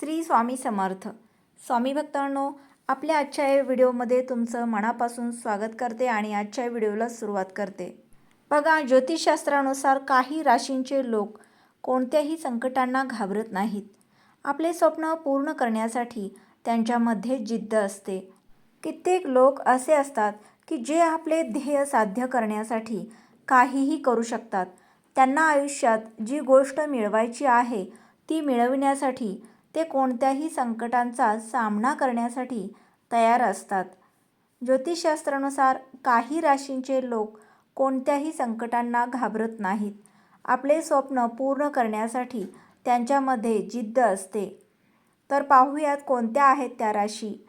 श्री स्वामी समर्थ. स्वामी भक्तांनो आपल्या आजच्या या व्हिडिओमध्ये तुमचं मनापासून स्वागत करते आणि आजच्या व्हिडिओला सुरुवात करते. बघा ज्योतिषशास्त्रानुसार काही राशींचे लोक कोणत्याही संकटांना घाबरत नाहीत. आपले स्वप्न पूर्ण करण्यासाठी त्यांच्यामध्ये जिद्द असते. कित्येक लोक असे असतात की जे आपले ध्येय साध्य करण्यासाठी काहीही करू शकतात. त्यांना आयुष्यात जी गोष्ट मिळवायची आहे ती मिळविण्यासाठी ते कोणत्याही संकटांचा सामना करण्यासाठी तयार असतात. ज्योतिषशास्त्रानुसार काही राशींचे लोक कोणत्याही संकटांना घाबरत नाहीत. आपले स्वप्न पूर्ण करण्यासाठी त्यांच्यामध्ये जिद्द असते. तर पाहूयात कोणत्या आहेत त्या राशी?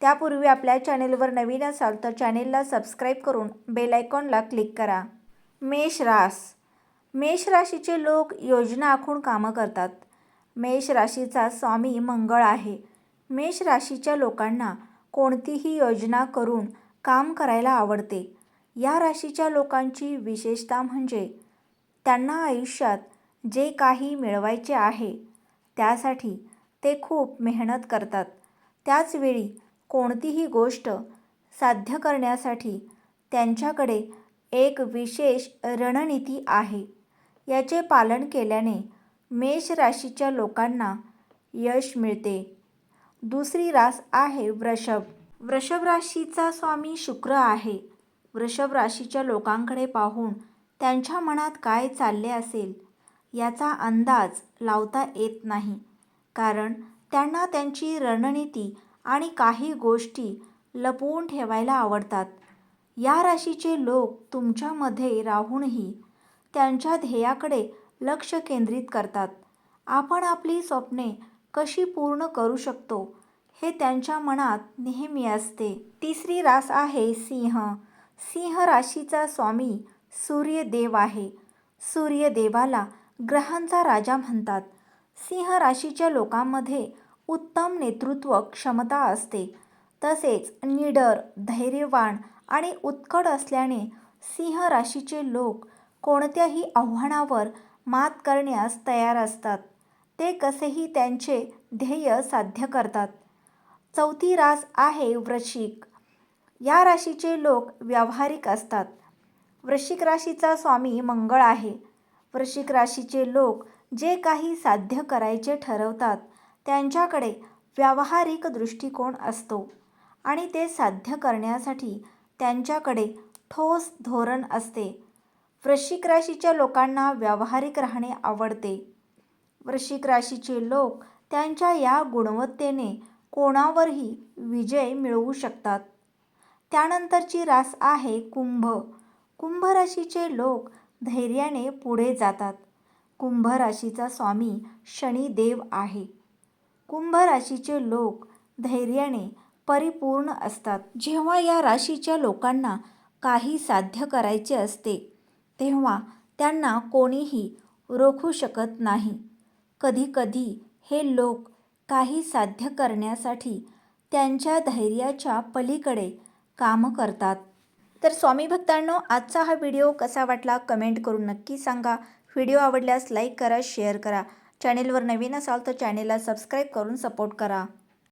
त्यापूर्वी आपल्या चॅनेलवर नवीन असाल तर चॅनेलला सबस्क्राईब करून बेलायकॉनला क्लिक करा. मेष रास. मेष राशीचे लोक योजना आखून कामं करतात. मेष राशीचा स्वामी मंगळ आहे. मेष राशीच्या लोकांना कोणतीही योजना करून काम करायला आवडते. या राशीच्या लोकांची विशेषता म्हणजे त्यांना आयुष्यात जे काही मिळवायचे आहे त्यासाठी ते खूप मेहनत करतात. त्याचवेळी कोणतीही गोष्ट साध्य करण्यासाठी त्यांच्याकडे एक विशेष रणनीती आहे. याचे पालन केल्याने मेष राशीच्या लोकांना यश मिळते. दुसरी रास आहे वृषभ. वृषभ राशीचा स्वामी शुक्र आहे. वृषभ राशीच्या लोकांकडे पाहून त्यांच्या मनात काय चालले असेल याचा अंदाज लावता येत नाही. कारण त्यांना त्यांची रणनीती आणि काही गोष्टी लपवून ठेवायला आवडतात. या राशीचे लोक तुमच्यामध्ये राहूनही त्यांच्या ध्येयाकडे लक्ष केंद्रित करतात. आपण आपली स्वप्ने कशी पूर्ण करू शकतो हे त्यांच्या मनात नेहमी असते. तिसरी रास आहे सिंह. सिंह राशीचा स्वामी सूर्यदेव आहे. सूर्यदेवाला ग्रहांचा राजा म्हणतात. सिंह राशीच्या लोकांमध्ये उत्तम नेतृत्व क्षमता असते. तसेच निडर धैर्यवान आणि उत्कट असल्याने सिंह राशीचे लोक कोणत्याही आव्हानावर मात करण्यास तयार असतात. ते कसेही त्यांचे ध्येय साध्य करतात. चौथी रास आहे वृश्चिक. या राशीचे लोक व्यावहारिक असतात. वृश्चिक राशीचा स्वामी मंगळ आहे. वृश्चिक राशीचे लोक जे काही साध्य करायचे ठरवतात त्यांच्याकडे व्यावहारिक दृष्टिकोन असतो आणि ते साध्य करण्यासाठी त्यांच्याकडे ठोस धोरण असते. वृश्चिक राशीच्या लोकांना व्यावहारिक राहणे आवडते. वृश्चिक राशीचे लोक त्यांच्या या गुणवत्तेने कोणावरही विजय मिळवू शकतात. त्यानंतरची रास आहे कुंभ. कुंभ राशीचे लोक धैर्याने पुढे जातात. कुंभ राशीचा स्वामी शनिदेव आहे. कुंभ राशीचे लोक धैर्याने परिपूर्ण असतात. जेव्हा या राशीच्या लोकांना काही साध्य करायचे असते तेव्हा त्यांना कोणीही रोखू शकत नाही. कधीकधी हे लोक काही साध्य करण्यासाठी त्यांच्या धैर्याच्या पलीकडे कामं करतात. तर स्वामी भक्तांनो आजचा हा व्हिडिओ कसा वाटला कमेंट करून नक्की सांगा. व्हिडिओ आवडल्यास लाईक करा शेअर करा. चॅनेलवर नवीन असाल तर चॅनेलला सबस्क्राईब करून सपोर्ट करा.